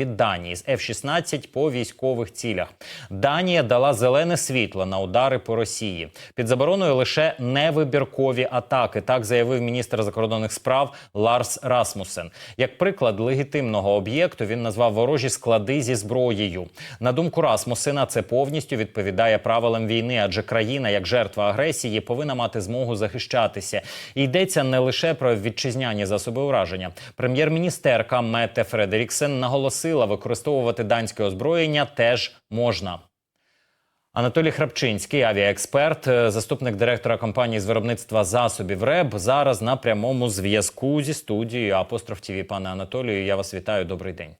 від Данії з F-16 по військових цілях. Данія дала зелене світло на удари по Росії. Під забороною лише невибіркові атаки. Так заявив міністр закордонних справ Ларс Расмусен. Як приклад легітимного об'єкту він назвав ворожі склади зі зброєю. На думку Расмусена, це повністю відповідає правилам війни, адже країна, як жертва агресії, повинна мати змогу захищатися. І йдеться не лише про вітчизняні засоби ураження. Прем'єр-міністерка Мете Фредеріксен наголосила, використовувати данське озброєння теж можна. Анатолій Храпчинський, авіаексперт, е, заступник директора компанії з виробництва засобів РЕБ, зараз на прямому зв'язку зі студією Апостроф ТІВІ. Пане Анатолію, я вас вітаю. Добрий день.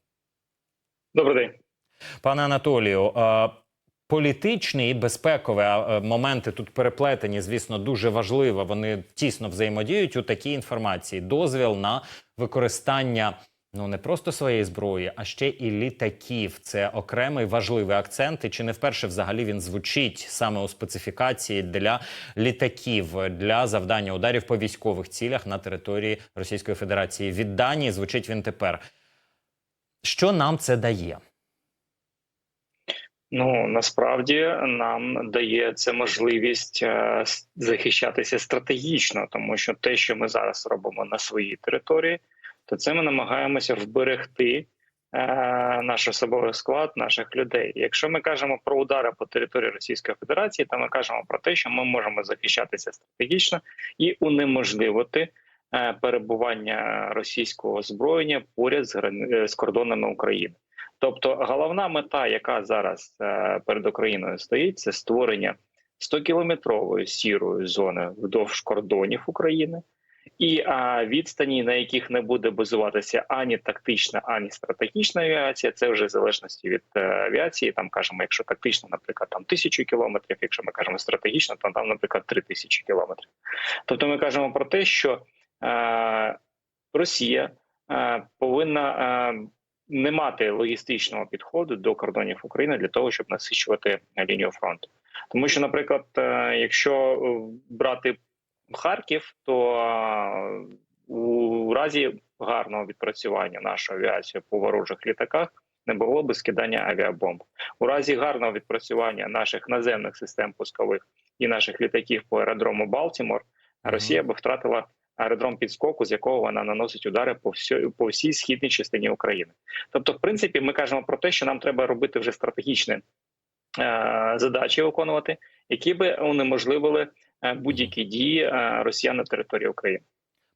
Добрий день. Пане Анатолію, е, політичні і безпекові е, моменти тут переплетені, звісно, дуже важливо. Вони тісно взаємодіють у такій інформації. Дозвіл на використання. Ну не просто своєї зброї, а ще і літаків. Це окремий важливий акцент. І чи не вперше взагалі він звучить саме у специфікації для літаків для завдання ударів по військових цілях на території Російської Федерації? Від Данії звучить він тепер. Що нам це дає? Ну насправді нам дає це можливість е, захищатися стратегічно, тому що те, що ми зараз робимо на своїй території, то це ми намагаємося вберегти е, наш особовий склад наших людей. Якщо ми кажемо про удари по території Російської Федерації, то ми кажемо про те, що ми можемо захищатися стратегічно і унеможливити е, перебування російського озброєння поряд з, е, з кордонами України. Тобто, головна мета, яка зараз е, перед Україною стоїть, це створення 100-кілометрової сірої зони вдовж кордонів України і а, відстані, на яких не буде базуватися ані тактична, ані стратегічна авіація. Це вже в залежності від е, авіації. Там кажемо, якщо тактично, наприклад, там тисячу кілометрів, якщо ми кажемо стратегічно, то там, наприклад, три тисячі кілометрів. Тобто, ми кажемо про те, що е, Росія е, повинна. Е, не мати логістичного підходу до кордонів України для того, щоб насичувати лінію фронту. Тому що, наприклад, якщо брати Харків, то у разі гарного відпрацювання нашої авіації по ворожих літаках не було би скидання авіабомб. У разі гарного відпрацювання наших наземних систем пускових і наших літаків по аеродрому Балтімор, Росія би втратила аеродром підскоку, з якого вона наносить удари по всій, по всій східній частині України. Тобто, в принципі, ми кажемо про те, що нам треба робити вже стратегічні е, задачі виконувати, які би унеможливили будь-які дії е, росіян на території України.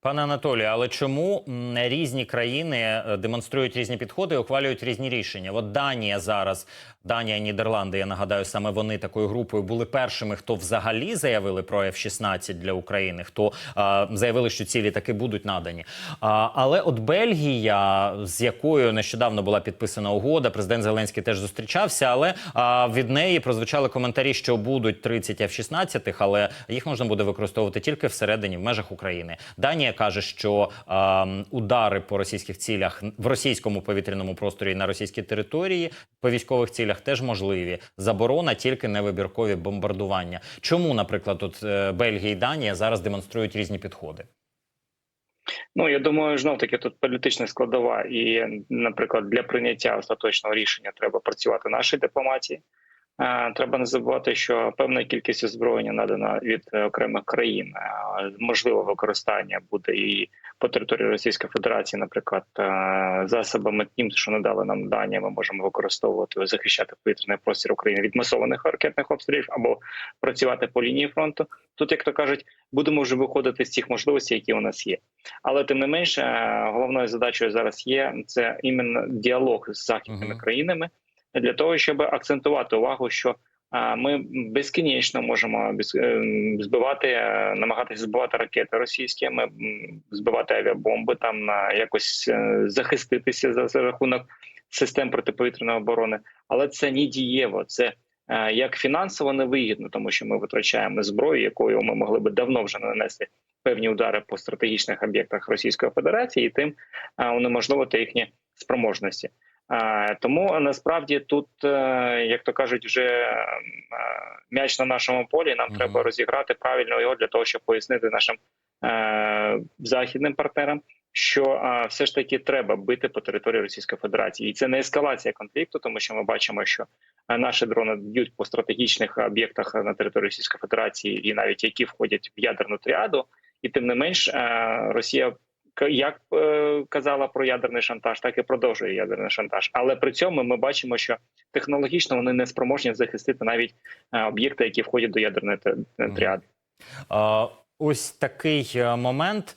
Пане Анатолію, але чому різні країни е, демонструють різні підходи і ухвалюють різні рішення? От Данія зараз, Данія, Нідерланди, я нагадаю, саме вони такою групою були першими, хто взагалі заявили про F-16 для України, хто а, заявили, що ці літаки будуть надані. А, але от Бельгія, з якою нещодавно була підписана угода, президент Зеленський теж зустрічався, але а, від неї прозвучали коментарі, що будуть 30 F-16, але їх можна буде використовувати тільки всередині в межах України. Данія каже, що а, удари по російських цілях в російському повітряному просторі на російській території по військових цілях теж можливі. Заборона тільки невибіркові бомбардування. Чому, наприклад, тут е, Бельгія і Данія зараз демонструють різні підходи? Ну я думаю, знов таки тут політична складова, і, наприклад, для прийняття остаточного рішення треба працювати нашій дипломатії. Треба не забувати, що певна кількість озброєння надана від окремих країн. Можливе використання буде і по території Російської Федерації, наприклад, засобами тим, що надали нам дані, ми можемо використовувати захищати повітряний простір України від масованих ракетних обстрілів або працювати по лінії фронту. Тут, як то кажуть, будемо вже виходити з цих можливостей, які у нас є. Але тим не менше, головною задачею зараз є це іменно діалог з західними Мгм. країнами для того, щоб акцентувати увагу, що ми безкінечно можемо ем, збивати, е, намагатися збивати ракети російські, ми збивати авіабомби, там якось е, захиститися за, рахунок систем протиповітряної оборони, але це не дієво. Це е, як фінансово невигідно, тому що ми витрачаємо зброю, якою ми могли би давно вже нанести певні удари по стратегічних об'єктах Російської Федерації, і тим е, унеможливити їхні спроможності. Е, Тому насправді тут, е, як то кажуть, вже е, м'яч на нашому полі. Нам Мгм. треба розіграти правильно його для того, щоб пояснити нашим е, західним партнерам, що все ж таки треба бити по території Російської Федерації, і це не ескалація конфлікту, тому що ми бачимо, що наші дрони б'ють по стратегічних об'єктах на території Російської Федерації, і навіть які входять в ядерну тріаду, і тим не менш Росія. Як е, казала про ядерний шантаж, так і продовжує ядерний шантаж. Але при цьому ми бачимо, що технологічно вони не спроможні захистити навіть е, об'єкти, які входять до ядерної тріади. Ось такий е, момент.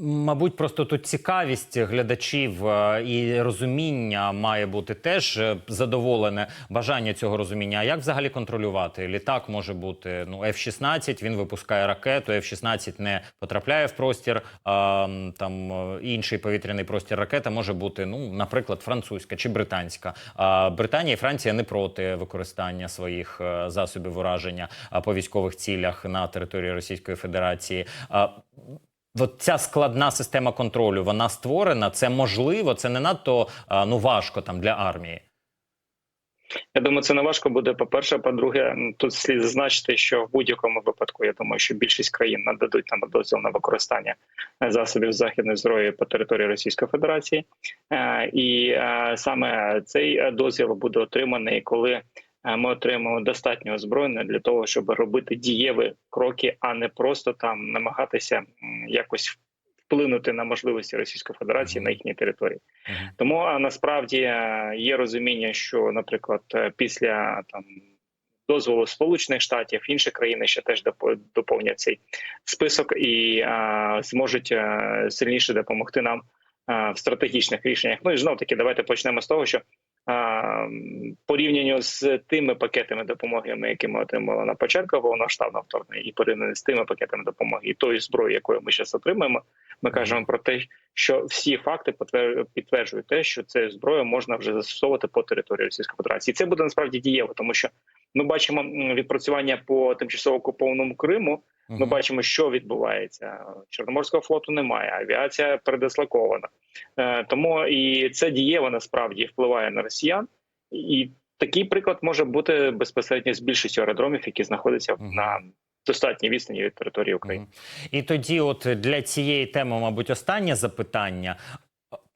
Мабуть, просто тут цікавість глядачів е, і розуміння має бути теж е, задоволене бажання цього розуміння. А як взагалі контролювати? Літак може бути ну F-16, він випускає ракету. F-16 не потрапляє в простір. А, там е, інший повітряний простір ракета може бути, ну, наприклад, французька чи британська. А Британія і Франція не проти використання своїх засобів ураження по військових цілях на території Російської Федерації. От ця складна система контролю вона створена. Це можливо, це не надто ну важко там для армії. Я думаю, це не важко буде. По перше, по-друге, тут слід зазначити, що в будь-якому випадку я думаю, що більшість країн нададуть нам дозвіл на використання е, засобів західної зброї по території Російської Федерації, Е, і е, саме цей дозвіл буде отриманий, коли ми отримаємо достатньо озброєння для того, щоб робити дієві кроки, а не просто там намагатися якось вплинути на можливості Російської Федерації на їхній території. Тому насправді є розуміння, що, наприклад, е, після там дозволу Сполучених Штатів інші країни ще теж доповнять цей список і а, зможуть е, сильніше допомогти нам а, в стратегічних рішеннях. Ну і знов таки, давайте почнемо з того, що а, порівнянню з тими пакетами допомоги, які ми отримали на початку повномасштабного вторгнення, і порівняно з тими пакетами допомоги і тої зброї, якою ми зараз отримуємо, ми кажемо про те, що всі факти підтверджують те, що цю зброю можна вже застосовувати по території Російської Федерації. І це буде насправді дієво, тому що ми бачимо відпрацювання по тимчасово окупованому Криму. Ми Мгм. бачимо, що відбувається. Чорноморського флоту немає, авіація передислокована. Е, тому і це дієво насправді впливає на росіян. І такий приклад може бути безпосередньо з більшістю аеродромів, які знаходяться Мгм. на достатній відстані від території України. Мгм. І тоді, от для цієї теми, мабуть, останнє запитання.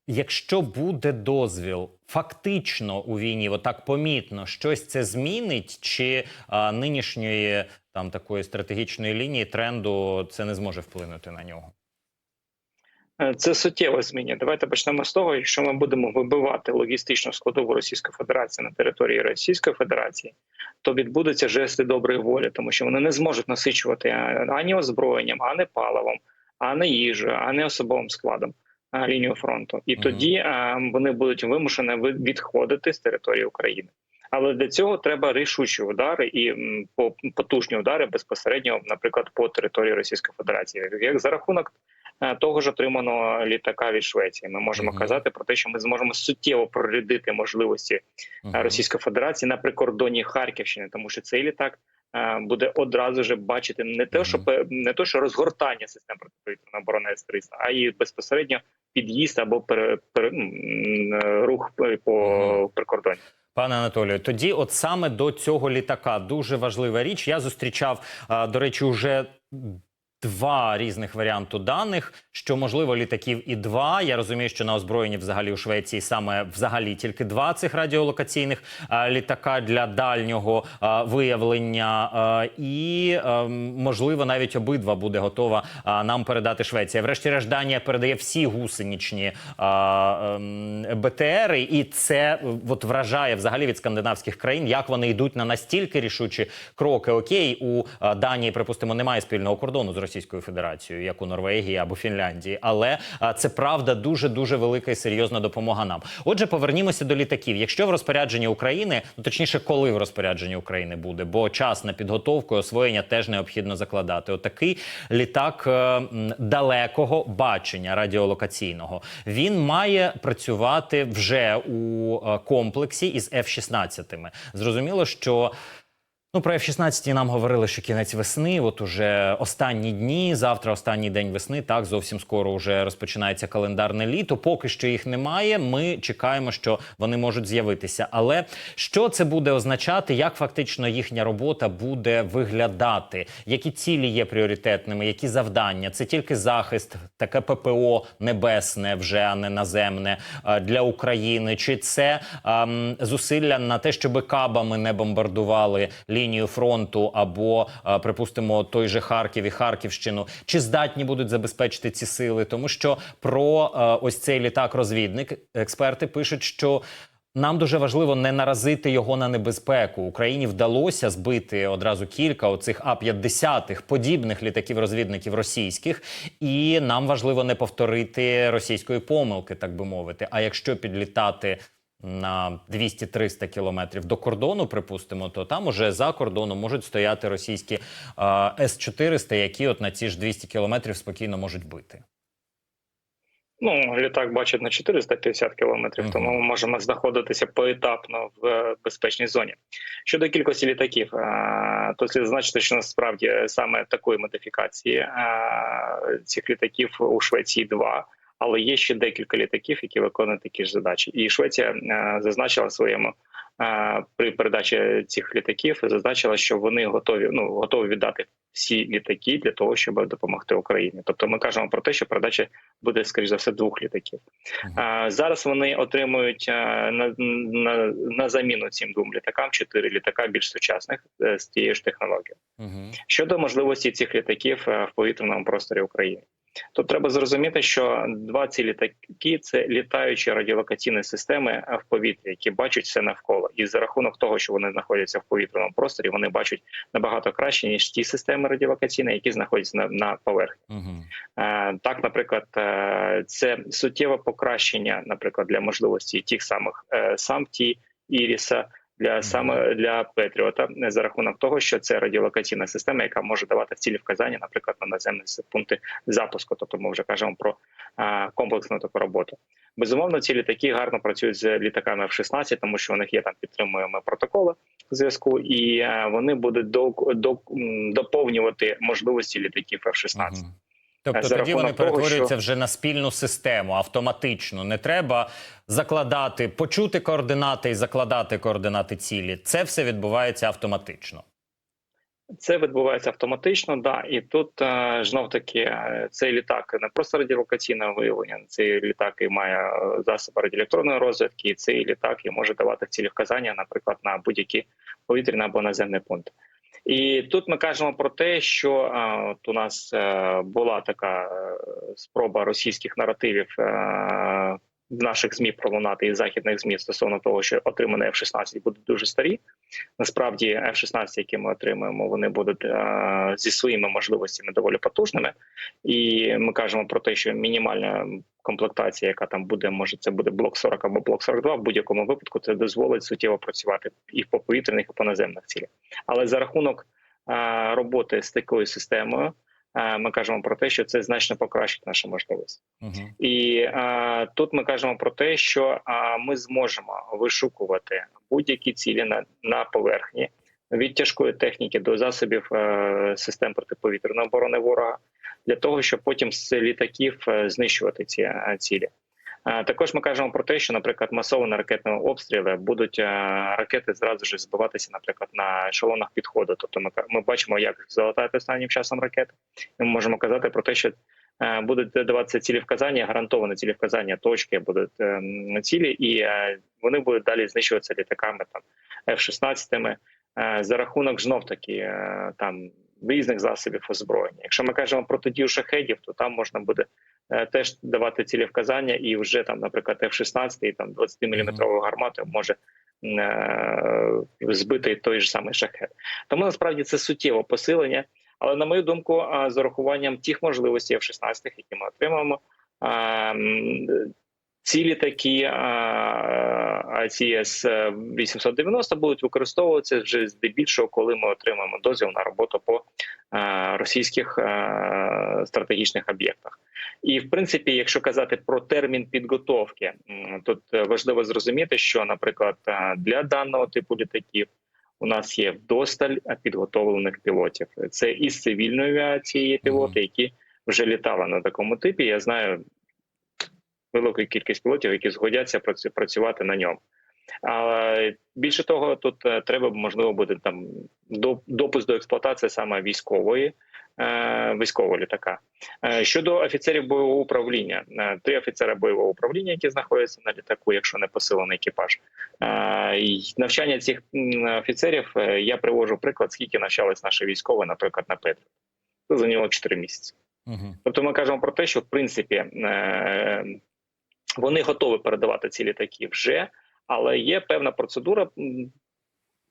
Якщо буде дозвіл, фактично у війні, отак помітно, щось це змінить, чи а, нинішньої там такої стратегічної лінії тренду це не зможе вплинути на нього? Е, Це суттєво змінює. Давайте почнемо з того, якщо ми будемо вибивати логістичну складову Російської Федерації на території Російської Федерації, то відбудуться жести доброї волі, тому що вони не зможуть насичувати е, ані озброєнням, ані паливом, ані їжею, ані особовим складом е, лінію фронту. І Мгм. тоді е, вони будуть вимушені ви- відходити з території України. Але для цього треба рішучі удари і по- потужні удари безпосередньо, наприклад, по території Російської Федерації, як за рахунок е, того ж отриманого літака від Швеції. Ми можемо Мгм. казати про те, що ми зможемо суттєво прорядити можливості Мгм. Російської Федерації на прикордоні Харківщини, тому що цей літак е, буде одразу ж бачити не те, що не то, що розгортання систем протиповітряної оборони С-300, а і безпосередньо під'їзд або пере, пере, рух по- прикордоні. Пане Анатолію, тоді, от саме до цього літака, дуже важлива річ. Я зустрічав, до речі, уже два різних варіанти даних, що можливо літаків і два. Я розумію, що на озброєнні взагалі у Швеції саме взагалі тільки два цих радіолокаційних а, літака для дальнього а, виявлення, а, і а, можливо навіть обидва буде готова а, нам передати Швеція. Врешті-решт, Данія передає всі гусеничні а, ем, БТРи, і це е, от вражає взагалі від скандинавських країн, як вони йдуть на настільки рішучі кроки. Окей, у Данії, припустимо, немає спільного кордону з Російською Федерацією, як у Норвегії або Фінляндії, але це правда дуже дуже велика і серйозна допомога нам. Отже, повернімося до літаків. Якщо в розпорядженні України, ну точніше, коли в розпорядженні України буде, бо час на підготовку і освоєння теж необхідно закладати. Отакий літак е, далекого бачення радіолокаційного він має працювати вже у е, комплексі із F-16. Зрозуміло, що Ну, про F-16 нам говорили, що кінець весни. От уже останні дні, завтра останній день весни. Так зовсім скоро вже розпочинається календарне літо. Поки що їх немає. Ми чекаємо, що вони можуть з'явитися. Але що це буде означати? Як фактично їхня робота буде виглядати? Які цілі є пріоритетними? Які завдання? Це тільки захист, таке ППО небесне, вже а не наземне е, для України? Чи це ем, зусилля на те, щоб кабами не бомбардували лінію фронту або, е, припустимо, той же Харків і Харківщину? Чи здатні будуть забезпечити ці сили? Тому що про е, ось цей літак-розвідник експерти пишуть, що нам дуже важливо не наразити його на небезпеку. Україні вдалося збити одразу кілька оцих А-50 подібних літаків-розвідників російських, і нам важливо не повторити російської помилки, так би мовити. А якщо підлітати на 200-300 кілометрів до кордону, припустимо, то там уже за кордоном можуть стояти російські а, С-400, які от на ці ж 200 кілометрів спокійно можуть бити. Ну, літак бачить на 450 кілометрів, Мгм. тому ми можемо знаходитися поетапно в е, безпечній зоні. Щодо кількості літаків, е, то слід зазначити, що насправді саме такої модифікації е, цих літаків у Швеції два. Але є ще декілька літаків, які виконують такі ж задачі. І Швеція е, зазначила в своєму е, при передачі цих літаків, зазначила, що вони готові ну готові віддати всі літаки для того, щоб допомогти Україні. Тобто, ми кажемо про те, що передача буде скоріш за все двох літаків. А, зараз вони отримують на, на, на заміну цим двом літакам чотири літака більш сучасних е, з тією ж технологією. Угу. Щодо можливості цих літаків е, в повітряному просторі України. То треба зрозуміти, що два ці літаки це літаючі радіолокаційні системи в повітрі, які бачать все навколо, і за рахунок того, що вони знаходяться в повітряному просторі, вони бачать набагато краще ніж ті системи радіолокаційні, які знаходяться на, на поверхні. Угу. Так, наприклад, е, це суттєве покращення, наприклад, для можливості тих самих е, самті Іріса. Для саме для Петріота е, за рахунок того, що це радіолокаційна система, яка може давати цілі вказання, наприклад, на наземні пункти запуску. Тобто ми вже кажемо про комплексну таку роботу. Безумовно, ці літаки гарно працюють з літаками F-16, тому що у них є там підтримуємо протоколи зв'язку, і е, вони будуть до, до, доповнювати можливості літаків F-16. Мгм. Тобто За тоді вони того, перетворюються що- вже на спільну систему автоматично. Не треба закладати, почути координати і закладати координати цілі. Це все відбувається автоматично. Це відбувається автоматично, да, і тут е, знов таки е, цей літак не просто радіолокаційне виявлення, цей літак і має е, засоби радіоелектронної розвідки, і цей літак і може давати цілі вказання, наприклад, на будь-які повітряні або наземні пункти. І тут ми кажемо про те, що е, от у нас е, була така е, спроба російських наративів е, в наших змі пролунати і західних змі стосовно того, що отримані F-16 будуть дуже старі. Насправді, F-16, які ми отримуємо, вони будуть е, зі своїми можливостями доволі потужними. І ми кажемо про те, що мінімальна комплектація, яка там буде, може це буде блок 40 або блок 42, в будь-якому випадку це дозволить суттєво працювати і по повітряних, і по наземних цілях. Але за рахунок е, роботи з такою системою. Ми кажемо про те, що це значно покращить наші можливості. Угу. І е, тут ми кажемо про те, що е, ми зможемо вишукувати будь-які цілі на, на поверхні від тяжкої техніки до засобів е, систем протиповітряної оборони ворога для того, щоб потім з літаків е, знищувати ці е, цілі. Е, Також ми кажемо про те, що, наприклад, масовані ракетні обстріли будуть е, ракети зразу ж збиватися, наприклад, на ешелонах підходу. Тобто, ми, ми бачимо, як залетають останнім часом ракети. Ми можемо казати про те, що е, будуть даватися цілі вказання, гарантовані цілі вказання, точки будуть м, цілі, і вони будуть далі знищуватися літаками там F-16 е, за рахунок знов таки там різних засобів озброєння. Якщо ми кажемо про тоді шахедів, то там можна буде теж давати цілі вказання, і вже там, наприклад, F-16 і там 20-мм гарматою може е, збити той ж самий шахет. Тому насправді це суттєво посилення. Але на мою думку, з урахуванням тих можливостей F-16, які ми отримаємо, ці літаки АЦС 890 будуть використовуватися вже здебільшого, коли ми отримаємо дозвіл на роботу по російських стратегічних об'єктах. І в принципі, якщо казати про термін підготовки, тут важливо зрозуміти, що, наприклад, для даного типу літаків у нас є вдосталь підготовлених пілотів. Це із цивільної авіації є пілоти, які вже літали на такому типі. Я знаю велику кількість пілотів, які згодяться працю- працювати на ньому. Але більше того, тут е, треба можливо буде там до- допуск до експлуатації саме військової е, військового літака. Е, Щодо офіцерів бойового управління, три офіцера бойового управління, які знаходяться на літаку, якщо не посилений екіпаж. Навчання цих офіцерів я привожу приклад, скільки навчались наші військові, наприклад, на Петрі. Це зайняло 4 місяці. Угу. Тобто ми кажемо про те, що в принципі вони готові передавати ці літаки вже, але є певна процедура.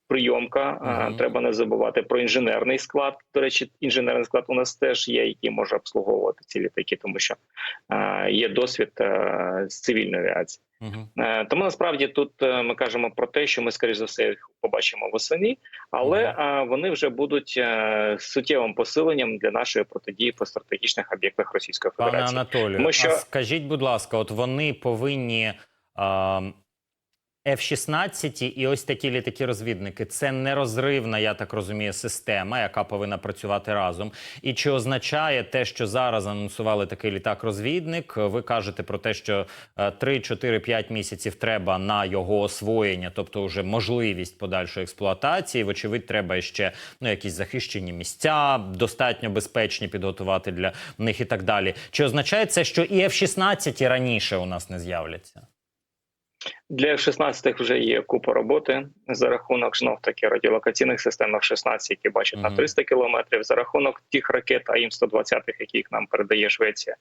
Прийомка, Мгм. треба не забувати про інженерний склад. До речі, інженерний склад у нас теж є, який може обслуговувати ці літаки, тому що є досвід з цивільної авіації. Угу. Е, Тому насправді тут е, ми кажемо про те, що ми скоріш за все їх побачимо восени, але е, вони вже будуть е, суттєвим посиленням для нашої протидії по стратегічних об'єктах Російської Пане Федерації. Анатолію, Тому що- а скажіть, будь ласка, от вони повинні. А... F-16 і ось такі літаки-розвідники це нерозривна, я так розумію, система, яка повинна працювати разом. І чи означає те, що зараз анонсували такий літак-розвідник? Ви кажете про те, що е, 3, 4, 5 місяців треба на його освоєння, тобто вже можливість подальшої експлуатації. Вочевидь, треба ще ну якісь захищені місця, достатньо безпечні підготувати для них і так далі. Чи означає це, що і F-16 раніше у нас не з'являться? Для F-16 вже є купа роботи за рахунок знов таки радіолокаційних систем F-16, які бачать на Мгм. 300 кілометрів, за рахунок тих ракет АІМ-120, які нам передає Швеція.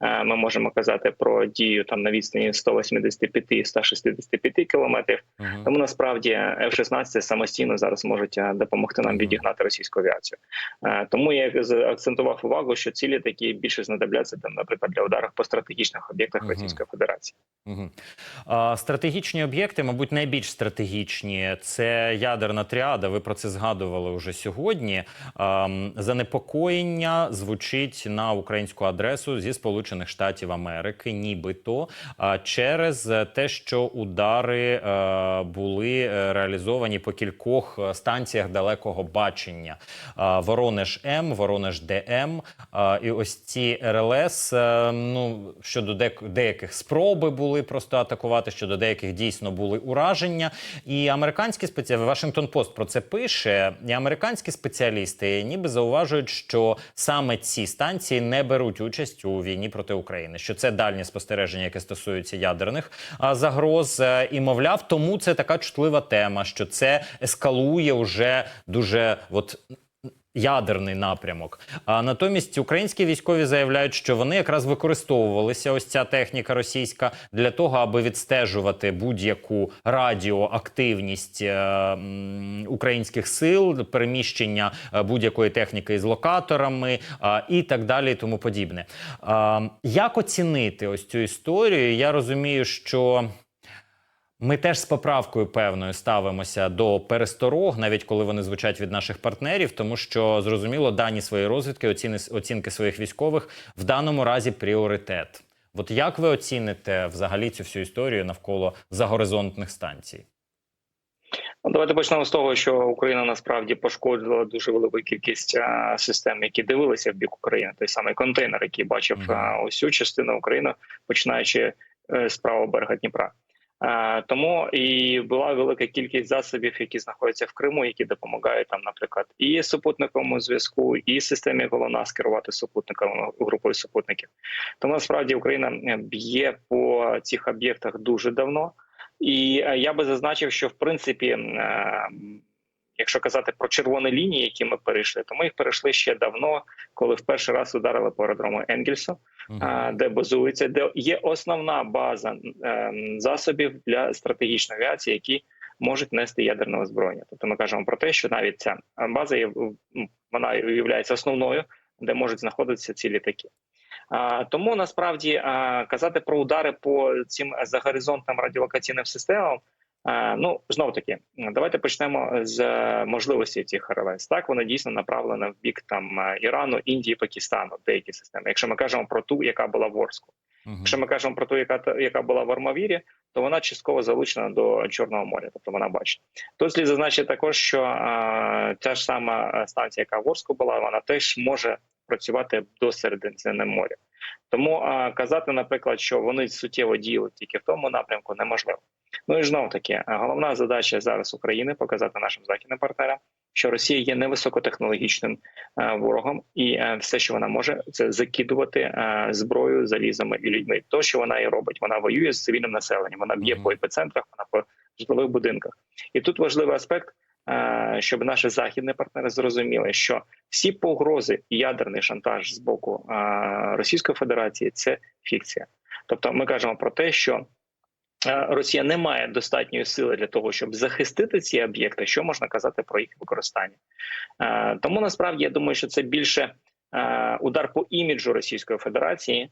Е, Ми можемо казати про дію там на відстані 185-165 кілометрів. Угу. Тому насправді F-16 самостійно зараз можуть е, допомогти нам відігнати російську авіацію. Е, Тому я акцентував увагу, що ці літаки більше знадобляться там, наприклад, для ударів по стратегічних об'єктах Мгм. Російської Федерації. Угу. А, стратегічні об'єкти, мабуть, найбільш стратегічні. Це ядерна тріада. Ви про це згадували вже сьогодні. А, занепокоєння звучить на українську адресу зі Сполучених Штатів Америки, нібито через те, що удари е, були е, реалізовані по кількох е, станціях далекого бачення. Воронеж М, Воронеж ДМ. І ось ці РЛС, ну щодо деяких спроби були просто атакувати, щодо деяких дійсно були ураження. І американські спеціалісти, Вашингтон Пост про це пише. І американські спеціалісти ніби зауважують, що саме ці станції не беруть участь у війні проти України. Що це дальні спостереження, яке стосується ядерних загроз. Е, І мовляв, тому це така чутлива тема, що це ескалує уже дуже от ядерний напрямок. А натомість українські військові заявляють, що вони якраз використовувалися ось ця техніка російська для того, аби відстежувати будь-яку радіоактивність е, українських сил, переміщення е, будь-якої техніки із локаторами е, і так далі, і тому подібне. Е, як оцінити ось цю історію? Я розумію, що. Ми теж з поправкою певною ставимося до пересторог, навіть коли вони звучать від наших партнерів, тому що зрозуміло, дані своєї розвідки, оціни, оцінки своїх військових в даному разі пріоритет. От як ви оціните взагалі цю всю історію навколо загоризонтних станцій? Ну, давайте почнемо з того, що Україна насправді пошкодила дуже велику кількість систем, які дивилися в бік України. Той самий контейнер, який бачив а, ось цю частину України, починаючи е, з правого берега Дніпра. Тому і була велика кількість засобів, які знаходяться в Криму, які допомагають там, наприклад, і супутниковому зв'язку, і системі головна керувати супутниками групою супутників. Тому насправді Україна е, б'є по цих об'єктах дуже давно. І е, я би зазначив, що в принципі, е, якщо казати про червоні лінії, які ми перейшли, то ми їх перейшли ще давно, коли в перший раз ударили по аеродрому Енгельсу, е, де базується, де є основна база е, засобів для стратегічної авіації, які можуть нести ядерне озброєння. Тобто ми кажемо про те, що навіть ця база є вона є основною, де можуть знаходитися ці літаки. А, тому насправді казати про удари по цим загоризонтним радіолокаційним системам Е, Ну знов таки, давайте почнемо з е, можливості цих РЛС. Так вони дійсно направлені в бік там е, Ірану, Індії, Пакистану, деякі системи. Якщо ми кажемо про ту, яка була в Орску. Мгм. Якщо ми кажемо про ту, яка яка була в Армавірі, то вона частково залучена до Чорного моря, тобто вона бачить. Тут слід зазначити також, що е, ця ж сама е, станція, яка в Орску була, вона теж може працювати до Середземного моря. Тому е, казати, наприклад, що вони суттєво діяли тільки в тому напрямку, неможливо. Ну і знов таки, е, головна задача зараз України показати нашим західним партнерам, що Росія є невисокотехнологічним е, ворогом, і е, все, що вона може, це закидувати зброю, залізами і людьми. То, що вона і робить, вона воює з цивільним населенням, вона б'є по епіцентрах, вона по житлових будинках. І тут важливий аспект, щоб наші західні партнери зрозуміли, що всі погрози і ядерний шантаж з боку Російської Федерації це фікція. Тобто, ми кажемо про те, що Росія не має достатньої сили для того, щоб захистити ці об'єкти. Що можна казати про їх використання? Е, Тому насправді я думаю, що це більше е, удар по іміджу Російської Федерації,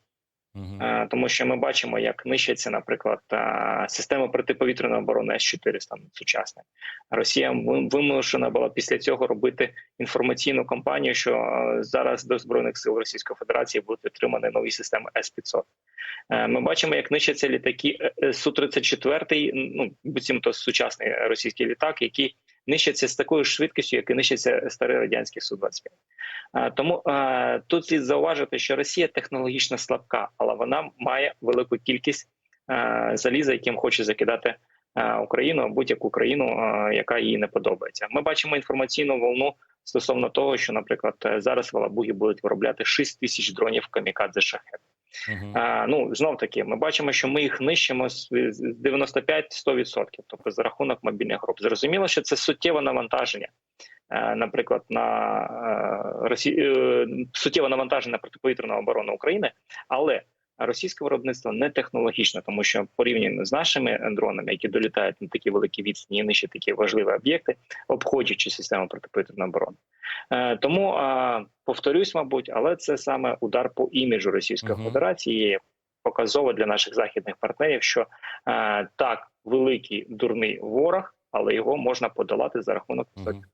Е, тому що ми бачимо, як нищаться, наприклад, е, система протиповітряної оборони С-400 сучасна. Росія вимушена була після цього робити інформаційну кампанію, що е, зараз до збройних сил Російської Федерації будуть отримані нові системи С-500. Е, Ми бачимо, як нищаться літаки е, Су-34, ну буцімто сучасний російський літак, який нищаться з такою швидкістю, як і нищаться старий радянський Су-25. Е, Тому тут слід зауважити, що Росія технологічно слабка, але вона має велику кількість заліза, яким хоче закидати Україну, будь-яку країну, яка їй не подобається. Ми бачимо інформаційну волну стосовно того, що, наприклад, зараз в Алабугі будуть виробляти 6 тисяч дронів камікадзе шахет. Мгм. А, ну знов таки, ми бачимо, що ми їх нищимо з з 95-100%, тобто за рахунок мобільних груп. Зрозуміло, що це суттєве навантаження. е, Наприклад, на е, Росі... е, суттєве навантаження протиповітряної оборони України, але російське виробництво не технологічне, тому що порівняно з нашими дронами, які долітають на такі великі відстані, і нищать такі важливі об'єкти, обходячи систему протиповітряної оборони. Е, Тому повторюсь, мабуть, але це саме удар по іміджу Російської Мгм. Федерації. Показово для наших західних партнерів, що е, так великий дурний ворог, але його можна подолати за рахунок високих.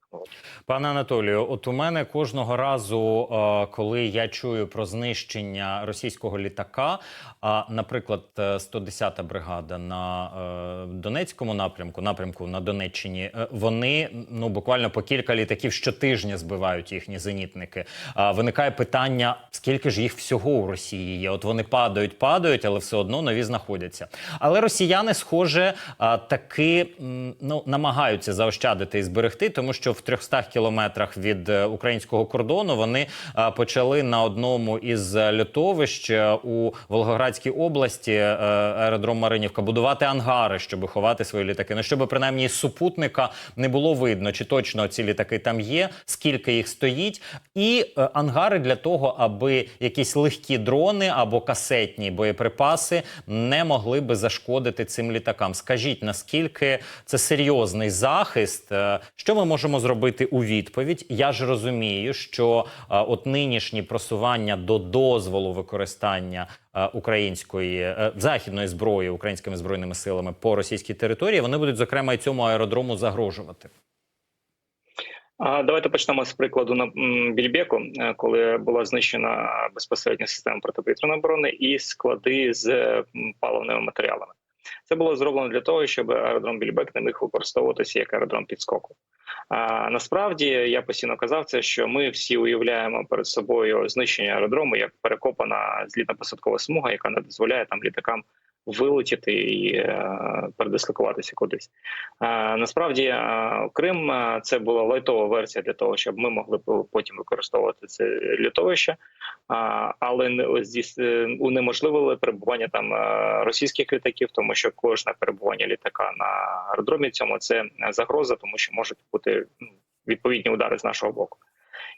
Пане Анатолію, от у мене кожного разу, е, коли я чую про знищення російського літака, а наприклад, е, 110-та бригада на е, Донецькому напрямку, напрямку на Донеччині, е, вони ну буквально по кілька літаків щотижня збивають їхні зенітники. Виникає питання: скільки ж їх всього у Росії є? От вони падають, падають, але все одно нові знаходяться. Але росіяни, схоже, таки ну намагаються заощадити і зберегти, тому що в 300 кілометрах від е, українського кордону вони почали на одному із е, льотовищ е, у Волгоградській області е, аеродром Маринівка будувати ангари, щоб ховати свої літаки. Ну щоб принаймні супутника не було видно, чи точно ці літаки там є, скільки їх стоїть, і е, ангари для того, аби якісь легкі дрони або касетні боєприпаси не могли би зашкодити цим літакам. Скажіть, наскільки це серйозний захист? Е, Що ми можемо зробити у відповідь? Я ж розумію, що е, от нинішні просування до дозволу використання е, української е, західної зброї українськими збройними силами по російській території, вони будуть зокрема і цьому аеродрому загрожувати. Давайте почнемо з прикладу на Більбеку, е, коли була знищена безпосередньо система протиповітряної оборони і склади з паливними матеріалами. Це було зроблено для того, щоб аеродром Більбек не міг використовуватися як аеродром підскоку. А насправді я постійно казав це, що ми всі уявляємо перед собою знищення аеродрому як перекопана злітно-посадкова смуга, яка не дозволяє там літакам вилетіти і е, передислокуватися кудись. Е, насправді, е, Крим це була лайтова версія для того, щоб ми могли потім використовувати це літовище, але унеможливили перебування там російських літаків, тому що кожне перебування літака на аеродромі цьому це загроза, тому що можуть бути ну, відповідні удари з нашого боку.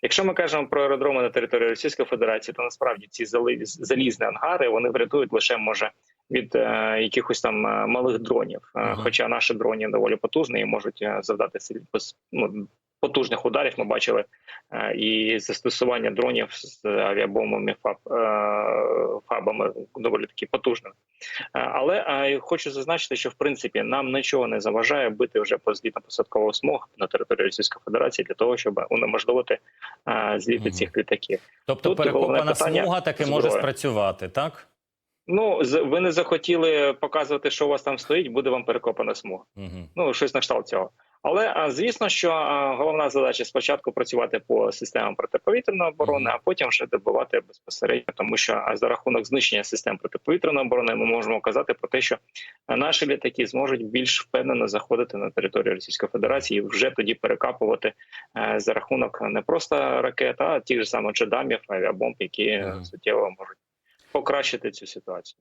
Якщо ми кажемо про аеродроми на території Російської Федерації, то насправді ці залізні ангари вони врятують лише може від е, якихось там е, малих дронів. Е, Ага. Хоча наші дрони доволі потужні і можуть е, завдати ну, потужних ударів ми бачили е, і застосування дронів з авіабомбами ФАБ, е, ФАБами доволі таки потужними. Е, Але хочу зазначити, що в принципі нам нічого не заважає бити вже по злітно-посадкового смуг на території Російської Федерації для того, щоб унеможливити зліти цих літаків. Тобто Тут перекопана питання смуга таки може спрацювати, так? Ну ви не захотіли показувати, що у вас там стоїть, буде вам перекопана смуга. Угу. Ну щось на кшталт цього. Але звісно, що головна задача спочатку працювати по системам протиповітряної оборони, а потім вже добивати безпосередньо, тому що за рахунок знищення систем протиповітряної оборони ми можемо казати про те, що наші літаки зможуть більш впевнено заходити на територію Російської Федерації, і вже тоді перекапувати е, за рахунок не просто ракет, а тих же самих джедамів, авіабомб, які суттєво можуть покращити цю ситуацію.